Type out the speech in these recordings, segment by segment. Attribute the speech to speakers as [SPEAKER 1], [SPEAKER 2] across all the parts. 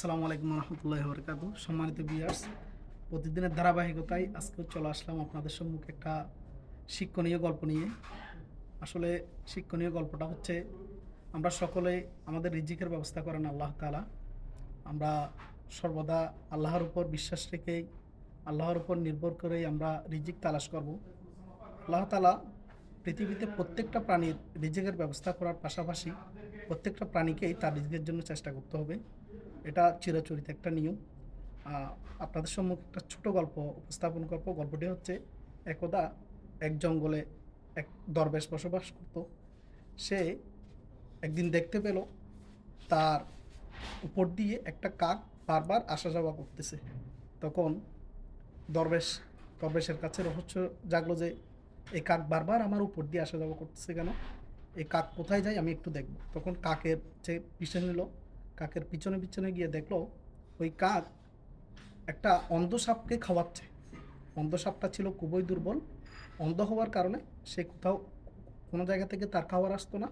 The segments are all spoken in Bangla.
[SPEAKER 1] আসসালামু আলাইকুম রহমতুল্লাহ বরকাত সম্মানিত বিয়ার্স প্রতিদিনের ধারাবাহিকতায় আজকেও চলে আসলাম আপনাদের সম্মুখে একটা শিক্ষণীয় গল্প নিয়ে। আসলে শিক্ষণীয় গল্পটা হচ্ছে, আমরা সকলে আমাদের রিজিকের ব্যবস্থা করেন আল্লাহ তালা আমরা সর্বদা আল্লাহর উপর বিশ্বাস রেখেই আল্লাহর উপর নির্ভর করেই আমরা রিজিক তালাশ করব। আল্লাহ তালা পৃথিবীতে প্রত্যেকটা প্রাণীর রিজিকের ব্যবস্থা করার পাশাপাশি প্রত্যেকটা প্রাণীকেই তার রিজিকের জন্য চেষ্টা করতে হবে। এটা চিরাচরিত একটা নিয়ম। আপনাদের সম্মুখে একটা ছোট গল্প, উপস্থাপন করব গল্পটি হচ্ছে, একদা এক জঙ্গলে এক দরবেশ বসবাস করত। সে একদিন দেখতে পেল, তার উপর দিয়ে একটা কাক বারবার আসা যাওয়া করতেছে। তখন দরবেশ, দরবেশের কাছে রহস্য জাগলো যে, এই কাক বারবার আমার উপর দিয়ে আসা যাওয়া করতেছে কেন? এই কাক কোথায় যায় আমি একটু দেখব। তখন কাকের যে পিছনে নিল কাকের পিছনে পিছনে গিয়ে দেখল ওই কাক একটা অন্ধ সাপকে খাওয়াচ্ছে। অন্ধ সাপটা ছিল খুবই দুর্বল। অন্ধ হওয়ার কারণে সে কোথাও কোনো জায়গা থেকে তার খাবার আসতো না।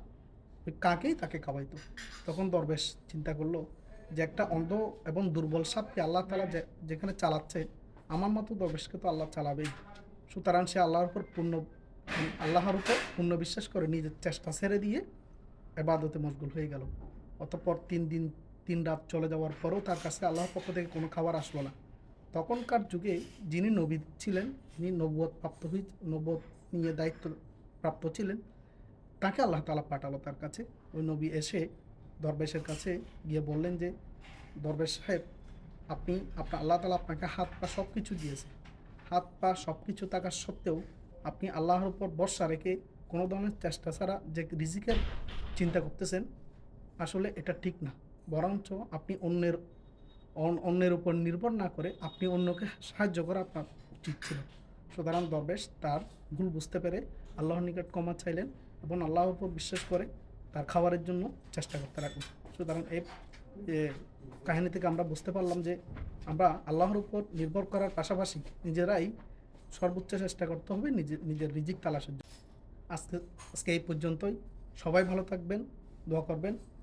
[SPEAKER 1] ওই কাকেই তাকে খাওয়াইতো। তখন দরবেশ চিন্তা করল যে একটা অন্ধ এবং দুর্বল সাপকে আল্লাহ তালা যেখানে চালাচ্ছে, আমার মতো দরবেশকে তো আল্লাহ চালাবেই। সুতরাং সে আল্লাহর উপর পূর্ণ, আল্লাহর উপর পূর্ণ বিশ্বাস করে নিজের চেষ্টা ছেড়ে দিয়ে এবাদতে মশগুল হয়ে গেল। অতঃপর তিন দিন, তিন রাত চলে যাওয়ার পরেও তার কাছে আল্লাহর পক্ষ থেকে কোনো খাবার আসলো না। তখনকার যুগে যিনি নবী ছিলেন, যিনি নবুয়ত প্রাপ্ত হয়ে নবুয়ত নিয়ে দায়িত্ব প্রাপ্ত ছিলেন, তাকে আল্লাহ তালা পাঠালো তার কাছে। ওই নবী এসে দরবেশের কাছে গিয়ে বললেন যে, দরবেশ সাহেব, আপনি আপনার আল্লাহ তালা আপনাকে হাত পা সব কিছু দিয়েছে। হাত পা সব কিছু থাকার সত্ত্বেও আপনি আল্লাহর উপর ভরসা রেখে কোনো ধরনের চেষ্টা ছাড়া যে রিজিকের চিন্তা করতেছেন আসলে এটা ঠিক না। বরঞ্চ আপনি অন্যের অন্যের উপর নির্ভর না করে আপনি অন্যকে সাহায্য করা আপনার উচিত ছিল। সুতরাং দরবেশ তার ভুল বুঝতে পেরে আল্লাহর নিকট ক্ষমা চাইলেন এবং আল্লাহর উপর বিশ্বাস করে তার খাবারের জন্য চেষ্টা করতে রাখুন সুতরাং এই কাহিনী থেকে আমরা বুঝতে পারলাম যে আমরা আল্লাহর উপর নির্ভর করার পাশাপাশি নিজেরাই সর্বোচ্চ চেষ্টা করতে হবে নিজের নিজের রিজিক তালাশের জন্য। আজকে আজকে এই পর্যন্তই। সবাই ভালো থাকবেন, দোয়া করবেন।